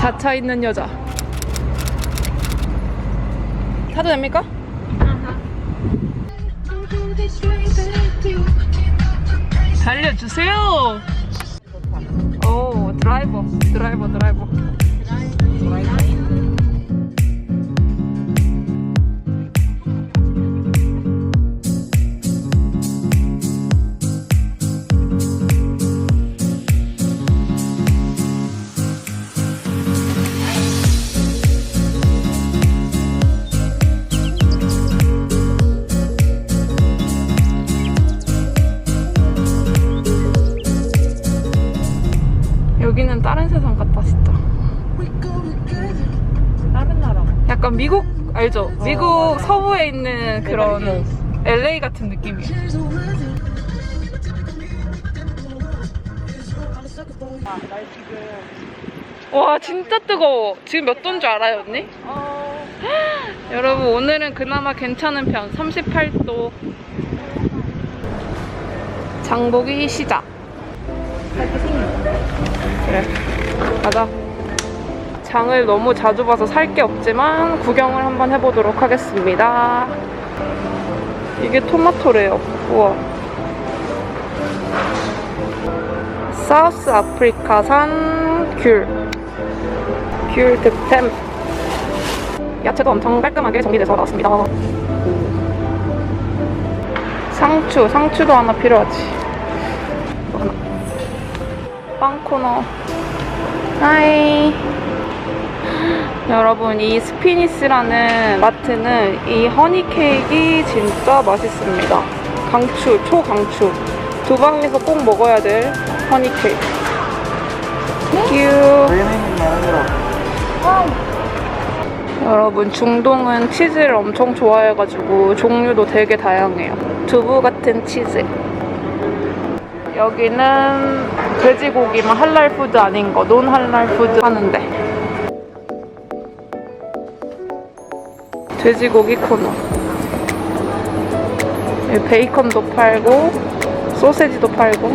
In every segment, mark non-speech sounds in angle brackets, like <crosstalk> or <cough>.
자차 있는 여자. 타도 됩니까? 달려주세요. 오 드라이버 드라이버 드라이버. 미국 서부에 있는 그런 LA 같은. 아, 날 지금. 와 진짜 뜨거워. 지금 몇 도인 줄 알아요 언니? 어. <gasps> 여러분 오늘은 그나마 괜찮은 편 38도. 장보기 시작. 그래 가자. 장을 너무 자주 봐서 살 게 없지만 구경을 한번 해보도록 하겠습니다. 이게 토마토래요. 우와. 사우스 아프리카산 귤. 귤 득템. 야채도 엄청 깔끔하게 정리돼서 나왔습니다. 상추, 상추도 하나 필요하지. 또 하나. 빵 코너. 하이. 여러분, 이 스피니스라는 마트는 이 허니 케이크 진짜 맛있습니다. 강추, 초강추. 두방에서 꼭 먹어야 될 허니 케이크. 큐. 여러분 중동은 치즈를 엄청 좋아해가지고 종류도 되게 다양해요. 두부 같은 치즈. 여기는 돼지고기만 할랄 푸드 아닌 거, 논 할랄 푸드 하는데. 돼지고기 코너. 여기 베이컨도 팔고, 소세지도 팔고,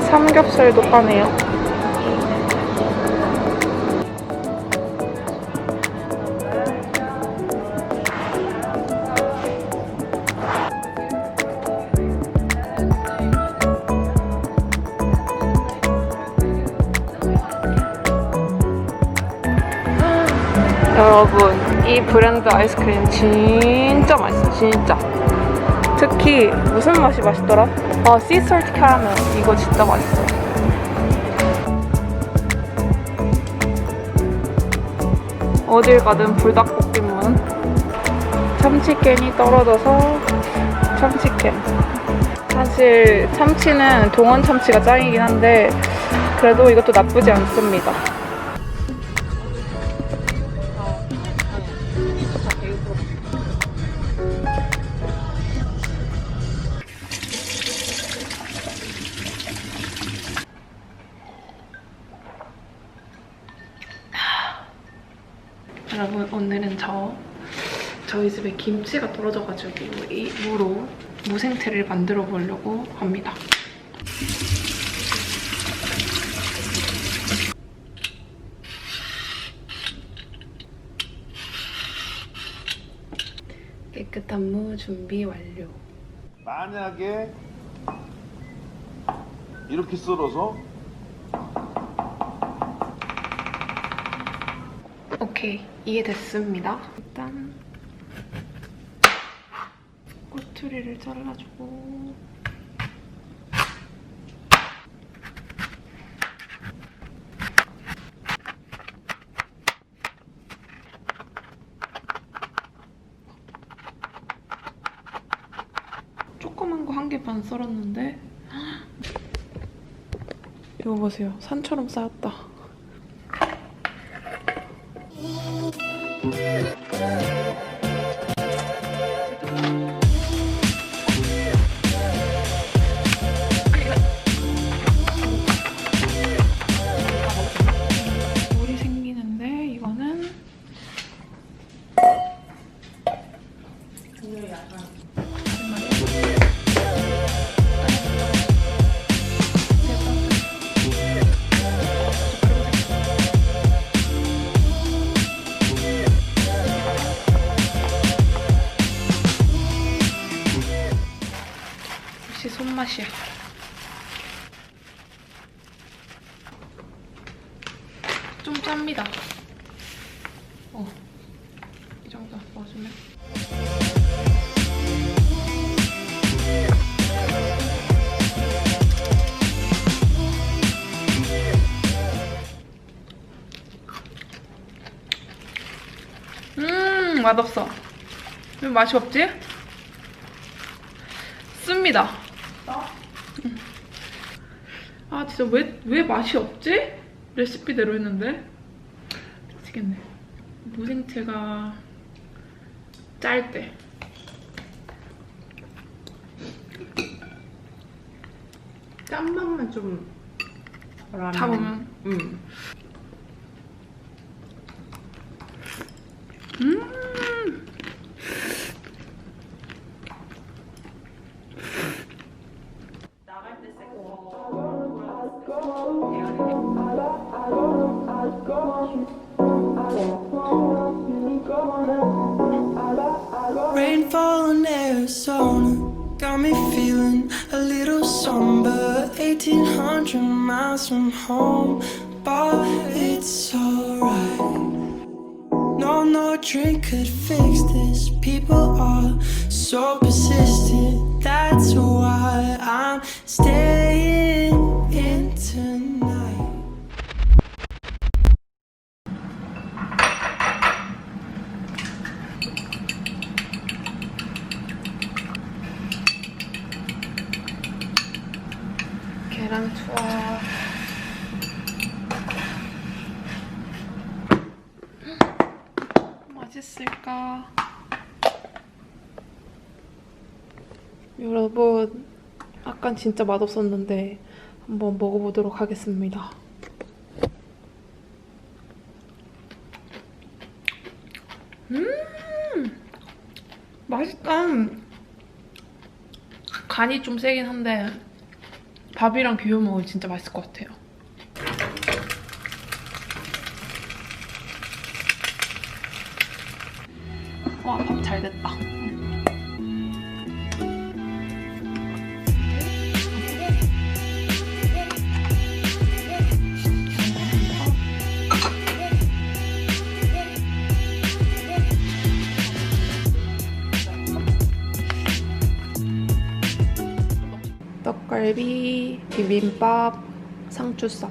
삼겹살도 파네요. 여러분 이 브랜드 아이스크림 진짜 맛있어 진짜. 특히 무슨 맛이 맛있더라? 아 씨솔트 캐러멜 이거 진짜 맛있어. 어딜 가든 불닭볶음면. 참치캔이 떨어져서 참치캔. 사실 참치는 동원 참치가 짱이긴 한데 그래도 이것도 나쁘지 않습니다 여러분 오늘은 저 저희 집에 김치가 떨어져가지고 이 무로 무생채를 만들어 보려고 합니다. 깨끗한 무 준비 완료. 만약에 이렇게 썰어서 오케이 이해됐습니다. 일단 꼬투리를 잘라주고 조그만 거 한 개 반 썰었는데 <gasps> 이거 보세요 산처럼 쌓였다. 좀 짭니다. 어, 이 정도 넣어주면. 음, 맛없어. 왜 맛이 없지? 씁니다. 음. 아, 진짜 왜, 왜 맛이 없지? 레시피대로 했는데. 미치겠네. 무생채가 짤 때. 짠맛만 좀 덜하면. 잡으면. 응. 음! Miles from home, but it's alright. No, no drink could fix this. People are so persistent. That's why I'm staying 있을까? 여러분, 아깐 진짜 맛없었는데 한번 먹어보도록 하겠습니다. 음, 맛있다. 간이 좀 세긴 한데 밥이랑 비벼 먹으면 진짜 맛있을 것 같아요. 떡갈비, 비빔밥, 상추쌈.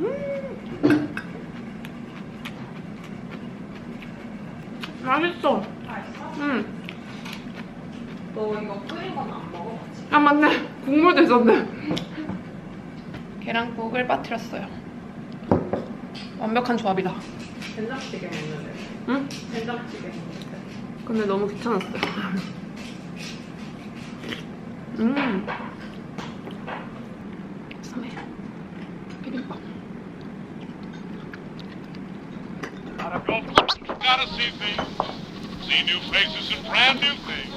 음! 맛있어. 응. 너 이거 끓인 건 안 먹어? 아 맞네. 국물도 있었네. 계란국을 빠뜨렸어요. 완벽한 조합이다. 된장찌개 먹는데. 응? 된장찌개. 근데 너무 귀찮았어요. 음. sam해. 비빔밥. Gotta go. Gotta see things. See new faces and brand new things.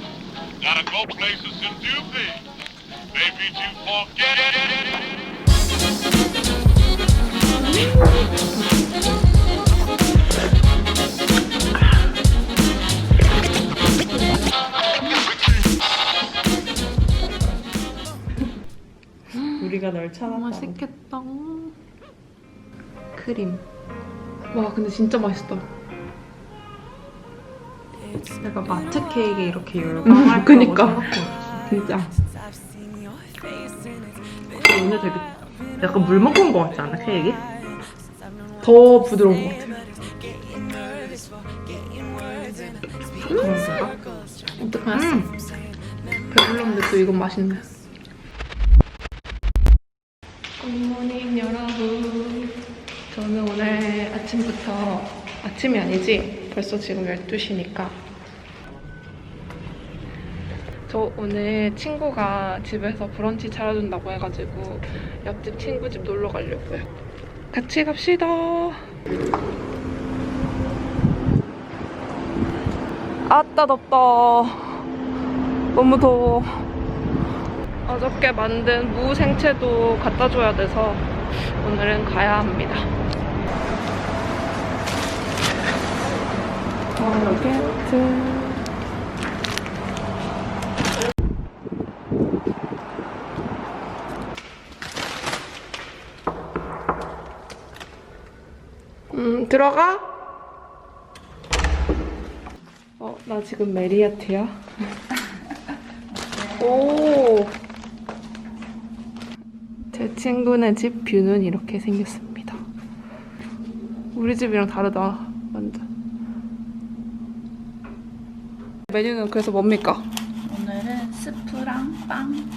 Gotta go places and do things. Maybe to forget. 우리가 널 찾았다. 맛있겠다. 크림. 와, 근데 진짜 맛있다. 내가 마트 케이크 이렇게 음, 열광할 그니까. 생각했어. 진짜. 오늘 되게 약간 물 먹은 거 같지 않아 케이크? 더 부드러운 것 같아. 그런가? 어떡하겠어. 배불렀는데 또 이건 맛있네. 저는 오늘 아침부터 아침이 아니지 벌써 지금 12시니까 저 오늘 친구가 집에서 브런치 차려준다고 해가지고 옆집 친구 집 놀러 가려고요. 같이 갑시다. 아따 덥다. 너무 더워. 어저께 만든 무 생채도 갖다 줘야 돼서 오늘은 가야 합니다. 모르겠지. 음, 들어가? 어, 나 지금 메리아트야. <laughs> 오! 제 친구네 집 뷰는 이렇게 생겼습니다. 우리 집이랑 다르다. 메뉴는 그래서 뭡니까? 오늘은 스프랑 빵.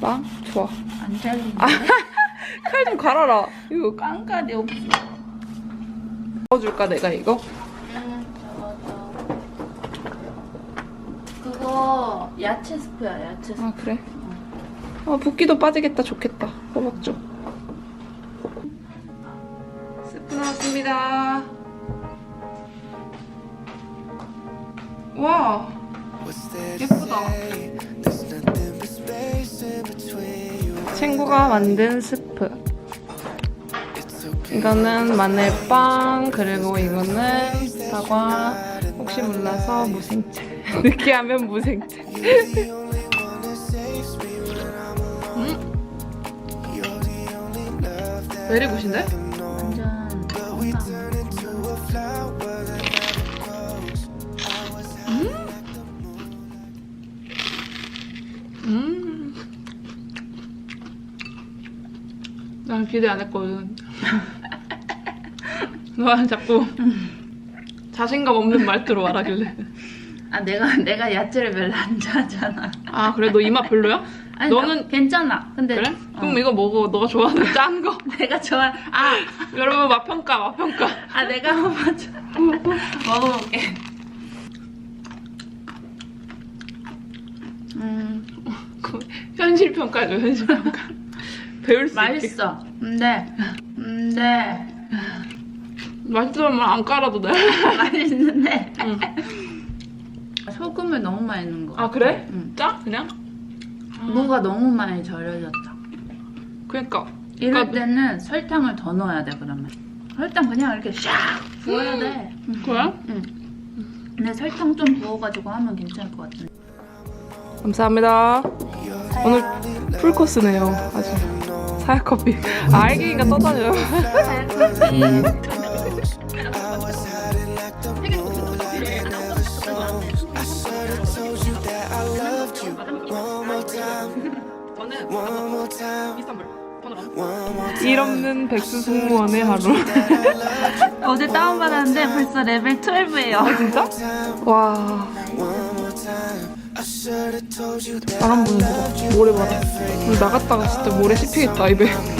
빵? 좋아. 안 잘리는데? <laughs> 칼좀 갈아라. 이거 빵까지 없어. 넣어줄까 내가 이거? 그거 야채 스프야 야채 스프. 아 그래? 아 붓기도 빠지겠다 좋겠다 호박 좀 스프 나왔습니다 와 예쁘다. 친구가 만든 스프. 이거는 마늘빵 그리고 이거는 사과. 혹시 몰라서 무생채. <laughs> 느끼하면 무생채. <laughs> 베리굿인데? 난 기대 안 했거든. 너는 자꾸 자신감 없는 말투로 말하길래. 아 내가 내가 야채를 별로 안 좋아하잖아. 아 그래 너 이맛 별로야? 아니 너는 나 괜찮아. 근데 그래? 어, 그럼 이거 먹어. 너가 좋아하는 <laughs> 짠 거. 내가 좋아. 아, <laughs> 여러분 맛평가 맛평가. 아 내가 한번 줘. <laughs> 먹어볼게. 음그 현실 평가죠 현실 평가. 배울 수 있게. 맛있어. 근데 근데 맛있으면 안 깔아도 돼. <laughs> 맛있는데 응. 소금을 너무 많이 넣은 거. 아 그래? 응. 짜? 그냥? 무가 너무 많이 절여졌다. 그러니까. 이럴 그러니까- 때는 설탕을 더 넣어야 돼 그러면. 설탕 그냥 이렇게 샥 부어야 돼. 응. 그래? 응. 근데 설탕 좀 부어가지고 하면 괜찮을 것 같은데. 감사합니다. 오늘 풀 코스네요. 아주 사야 커피. 아, 알갱이가 떠다녀요. 일 없는 백수 승무원의 하루. 어제 다운받았는데 벌써 레벨 12예요. 진짜? 와. 바람 부는 거 봐. 모래 바람. 오늘 나갔다가 진짜 모래 씹히겠다, 입에.